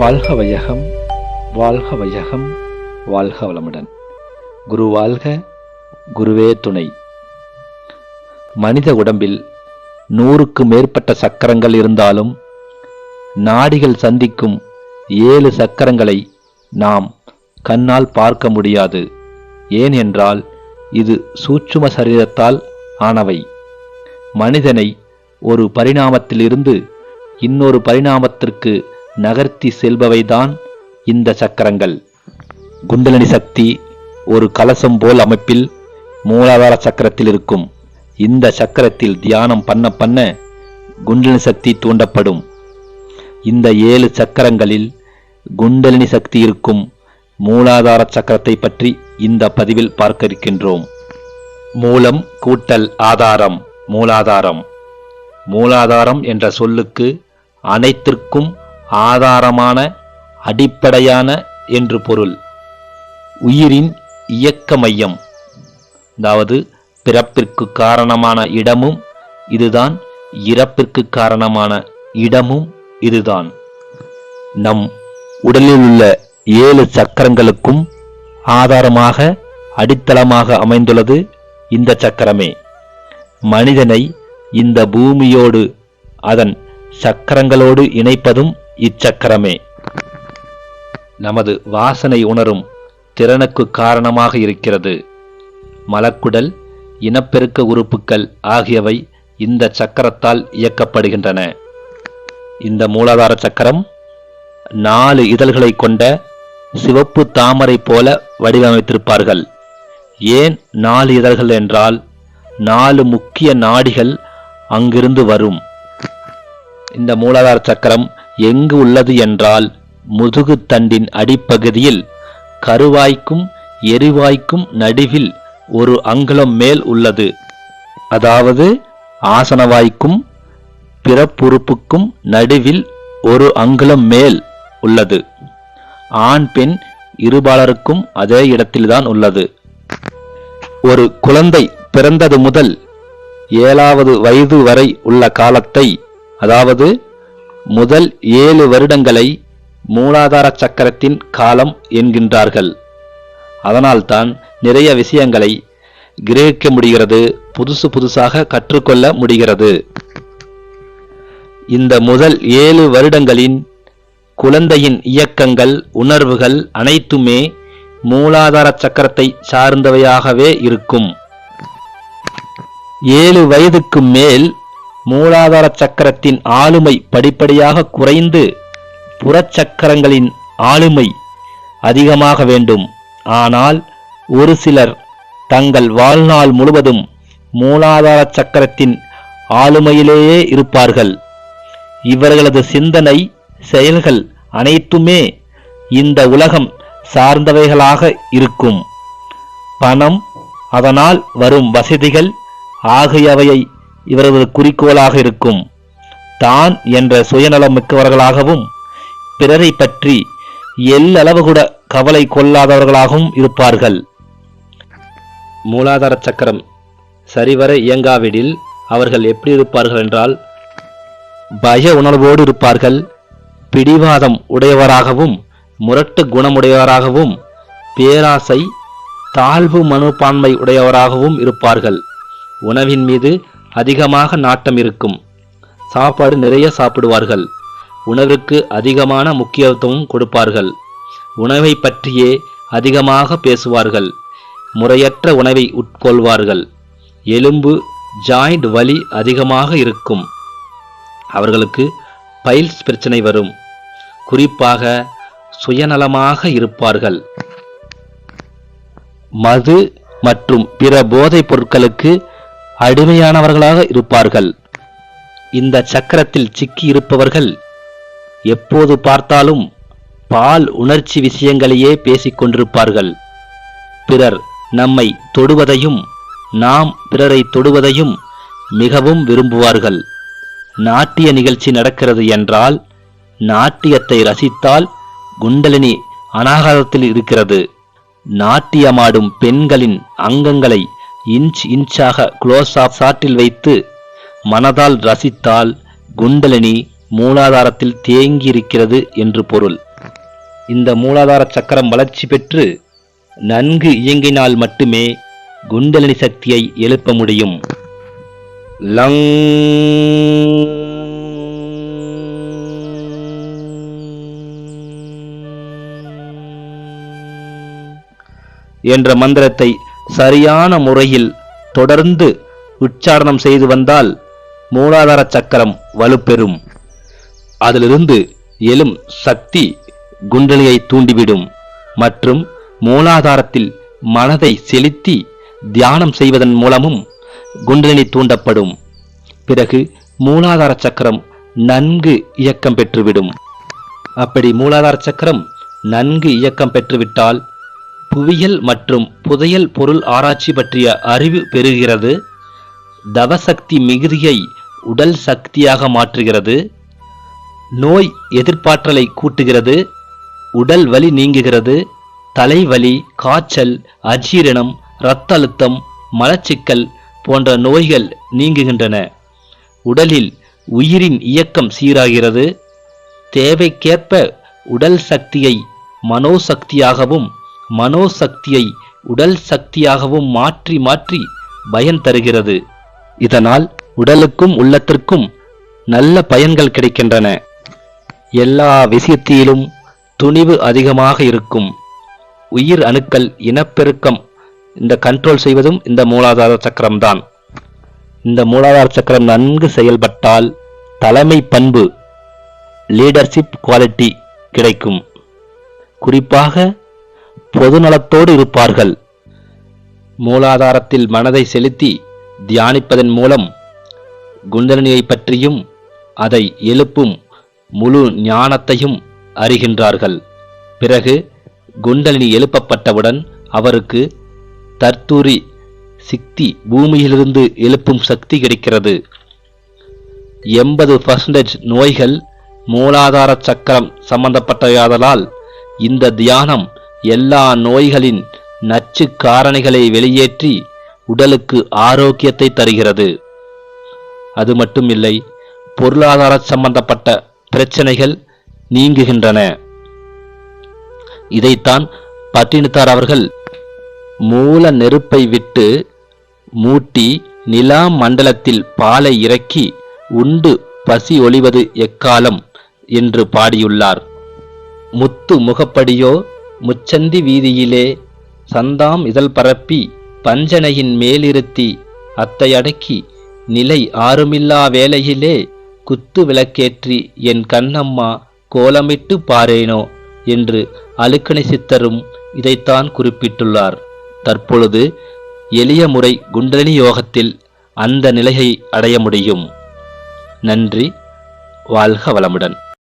வாழ்க வையகம் வாழ்க வையகம் வாழ்க வளமுடன். குரு வாழ்க குருவே துணை. மனித உடம்பில் நூறுக்கு மேற்பட்ட சக்கரங்கள் இருந்தாலும் நாடிகள் சந்திக்கும் ஏழு சக்கரங்களை நாம் கண்ணால் பார்க்க முடியாது. ஏன் என்றால் இது சூட்சும சரீரத்தால் ஆனவை. மனிதனை ஒரு பரிணாமத்திலிருந்து இன்னொரு பரிணாமத்திற்கு நகர்த்தி செல்பவைதான் இந்த சக்கரங்கள். குண்டலினி சக்தி ஒரு கலசம் போல் அமைப்பில் மூலாதார சக்கரத்தில் இருக்கும். இந்த சக்கரத்தில் தியானம் பண்ண பண்ண குண்டலினி சக்தி தூண்டப்படும். இந்த ஏழு சக்கரங்களில் குண்டலினி சக்தி இருக்கும் மூலாதார சக்கரத்தை பற்றி இந்த பதிவில் பார்க்க இருக்கின்றோம். மூலம் கூட்டல் ஆதாரம் மூலாதாரம். மூலாதாரம் என்ற சொல்லுக்கு அனைத்திற்கும் ஆதாரமான அடிப்படையான என்று பொருள். உயிரின் இயக்க மையம். அதாவது பிறப்பிற்கு காரணமான இடமும் இதுதான் இறப்பிற்கு காரணமான இடமும் இதுதான். நம் உடலில் உள்ள ஏழு சக்கரங்களுக்கும் ஆதாரமாக அடித்தளமாக அமைந்துள்ளது இந்த சக்கரமே. மனிதனை இந்த பூமியோடு அதன் சக்கரங்களோடு இணைப்பதும் இச்சக்கரமே. நமது வாசனை உணரும் திறனுக்கு காரணமாக இருக்கிறது. மலக்குடல் இனப்பெருக்க உறுப்புக்கள் ஆகியவை இந்த சக்கரத்தால் இயக்கப்படுகின்றன. இந்த மூலாதார சக்கரம் நாலு இதழ்களை கொண்ட சிவப்பு தாமரை போல வடிவமைத்திருப்பார்கள். ஏன் நாலு இதழ்கள் என்றால் நாலு முக்கிய நாடிகள் அங்கிருந்து வரும். இந்த மூலாதார சக்கரம் எங்கு உள்ளது என்றால் முதுகு தண்டின் அடிப்பகுதியில் கருவாய்க்கும் எரிவாய்க்கும் நடுவில் ஒரு அங்குலம் மேல் உள்ளது. அதாவது ஆசனவாய்க்கும் பிறப்புறுப்புக்கும் நடுவில் ஒரு அங்குலம் மேல் உள்ளது. ஆண் பெண் இருபாலருக்கும் அதே இடத்தில்தான் உள்ளது. ஒரு குழந்தை பிறந்தது முதல் ஏழாவது வயது வரை உள்ள காலத்தை அதாவது முதல் ஏழு வருடங்களை மூலாதார சக்கரத்தின் காலம் என்கின்றார்கள். அதனால்தான் நிறைய விஷயங்களை கிரகிக்க முடிகிறது புதுசு புதுசாக கற்றுக்கொள்ள முடிகிறது. இந்த முதல் ஏழு வருடங்களின் குழந்தையின் இயக்கங்கள் உணர்வுகள் அனைத்துமே மூலாதார சக்கரத்தை சார்ந்தவையாகவே இருக்கும். ஏழு வயதுக்கு மேல் மூலாதார சக்கரத்தின் ஆளுமை படிப்படியாக குறைந்து புறச்சக்கரங்களின் ஆளுமை அதிகமாக வேண்டும். ஆனால் ஒரு சிலர் தங்கள் வாழ்நாள் முழுவதும் மூலாதார சக்கரத்தின் ஆளுமையிலேயே இருப்பார்கள். இவர்களது சிந்தனை செயல்கள் அனைத்துமே இந்த உலகம் சார்ந்தவைகளாக இருக்கும். பணம் அதனால் வரும் வசதிகள் ஆகியவையை இவரது குறிக்கோளாக இருக்கும். தான் என்ற சுயநலம் மிக்கவர்களாகவும் பிறரை பற்றி எல்லளவு கூட கவலை கொள்ளாதவர்களாகவும் இருப்பார்கள். மூலாதார சக்கரம் சரிவர இயங்காவிடில் அவர்கள் எப்படி இருப்பார்கள் என்றால் பய உணர்வோடு இருப்பார்கள் பிடிவாதம் உடையவராகவும் முரட்டு குணமுடையவராகவும் பேராசை தாழ்வு மனப்பான்மை உடையவராகவும் இருப்பார்கள். உணவின் மீது அதிகமாக நாட்டம் இருக்கும். சாப்பாடு நிறைய சாப்பிடுவார்கள். உணவிற்கு அதிகமான முக்கியத்துவம் கொடுப்பார்கள். உணவை பற்றியே அதிகமாக பேசுவார்கள். முறையற்ற உணவை உட்கொள்வார்கள். எலும்பு ஜாயிண்ட் வலி அதிகமாக இருக்கும். அவர்களுக்கு பைல்ஸ் பிரச்சனை வரும். குறிப்பாக சுயநலமாக இருப்பார்கள். மது மற்றும் பிற போதைப் பொருட்களுக்கு அடிமையானவர்களாக இருப்பார்கள். இந்த சக்கரத்தில் சிக்கி இருப்பவர்கள் எப்போது பார்த்தாலும் பால் உணர்ச்சி விஷயங்களையே பேசிக் கொண்டிருப்பார்கள். பிறர் நம்மை தொடுவதையும் நாம் பிறரை தொடுவதையும் மிகவும் விரும்புவார்கள். நாட்டிய நிகழ்ச்சி நடக்கிறது என்றால் நாட்டியத்தை ரசித்தால் குண்டலினி அனாகாரத்தில் இருக்கிறது. நாட்டியமாடும் பெண்களின் அங்கங்களை இன்ச் இன்ச்சாக க்ளோஸ் ஆஃப் சாட்டில் வைத்து மனதால் ரசித்தால் குண்டலினி மூலாதாரத்தில் தேங்கியிருக்கிறது என்று பொருள். இந்த மூலாதார சக்கரம் வளர்ச்சி பெற்று நன்கு இயங்கினால் மட்டுமே குண்டலினி சக்தியை எழுப்ப முடியும். லங். என்ற மந்திரத்தை சரியான முறையில் தொடர்ந்து உச்சாரணம் செய்து வந்தால் மூலாதார சக்கரம் வலுப்பெறும். அதிலிருந்து எழும் சக்தி குண்டலியை தூண்டிவிடும் மற்றும் மூலாதாரத்தில் மனதை செலுத்தி தியானம் செய்வதன் மூலமும் குண்டலினி தூண்டப்படும். பிறகு மூலாதார சக்கரம் நன்கு இயக்கம் பெற்றுவிடும். அப்படி மூலாதார சக்கரம் நன்கு இயக்கம் பெற்றுவிட்டால் புவியியல் மற்றும் புதையல் பொருள் ஆராய்ச்சி பற்றிய அறிவு பெறுகிறது. தவசக்தி மிகுதியை உடல் சக்தியாக மாற்றுகிறது. நோய் எதிர்ப்பாற்றலை கூட்டுகிறது. உடல் வலி நீங்குகிறது. தலைவலி காய்ச்சல் அஜீரணம் இரத்த அழுத்தம் மலச்சிக்கல் போன்ற நோய்கள் நீங்குகின்றன. உடலில் உயிரின் இயக்கம் சீராகிறது. தேவைக்கேற்ப உடல் சக்தியை மனோசக்தியாகவும் மனோசக்தியை உடல் சக்தியாகவும் மாற்றி மாற்றி பயன் தருகிறது. இதனால் உடலுக்கும் உள்ளத்திற்கும் நல்ல பயன்கள் கிடைக்கின்றன. எல்லா விஷயத்திலும் துணிவு அதிகமாக இருக்கும். உயிர் அணுக்கள் இனப்பெருக்கம் இந்த கண்ட்ரோல் செய்வதும் இந்த மூலாதார சக்கரம்தான். இந்த மூலாதார சக்கரம் நன்கு செயல்பட்டால் தலைமை பண்பு லீடர்ஷிப் குவாலிட்டி கிடைக்கும். குறிப்பாக பொதுநலத்தோடு இருப்பார்கள். மூலாதாரத்தில் மனதை செலுத்தி தியானிப்பதன் மூலம் குண்டலினியை பற்றியும் அதை எழுப்பும் முழு ஞானத்தையும் அறிகின்றார்கள். பிறகு குண்டலினி எழுப்பப்பட்டவுடன் அவருக்கு தர்த்தூரி சிக்தி பூமியிலிருந்து எழுப்பும் சக்தி கிடைக்கிறது. எண்பது பர்சன்டேஜ் நோய்கள் மூலாதார சக்கரம் சம்பந்தப்பட்டதாதலால் இந்த தியானம் எல்லா நோய்களின் நச்சு காரணிகளை வெளியேற்றி உடலுக்கு ஆரோக்கியத்தை தருகிறது. அது மட்டுமில்லை பொருளாதார சம்பந்தப்பட்ட பிரச்சனைகள் நீங்குகின்றன. இதைத்தான் பட்டினத்தார் அவர்கள் மூல நெருப்பை விட்டு மூட்டி நிலா மண்டலத்தில் பாலை இறக்கி உண்டு பசி ஒளிவது எக்காலம்? என்று பாடியுள்ளார். முத்து முகப்படியோ முச்சந்தி வீதியிலே சந்தாம் இதழ் பரப்பி பஞ்சனையின் மேலிருத்தி அத்தையடக்கி நிலை ஆறுமில்லா வேளையிலே குத்து விளக்கேற்றி என் கண்ணம்மா கோலமிட்டு பாரேனோ என்று அழுக்கணி சித்தரும் இதைத்தான் குறிப்பிட்டுள்ளார். தற்பொழுது எளிய முறை குண்டலினி யோகத்தில் அந்த நிலையை அடைய முடியும். நன்றி வாழ்க வளமுடன்.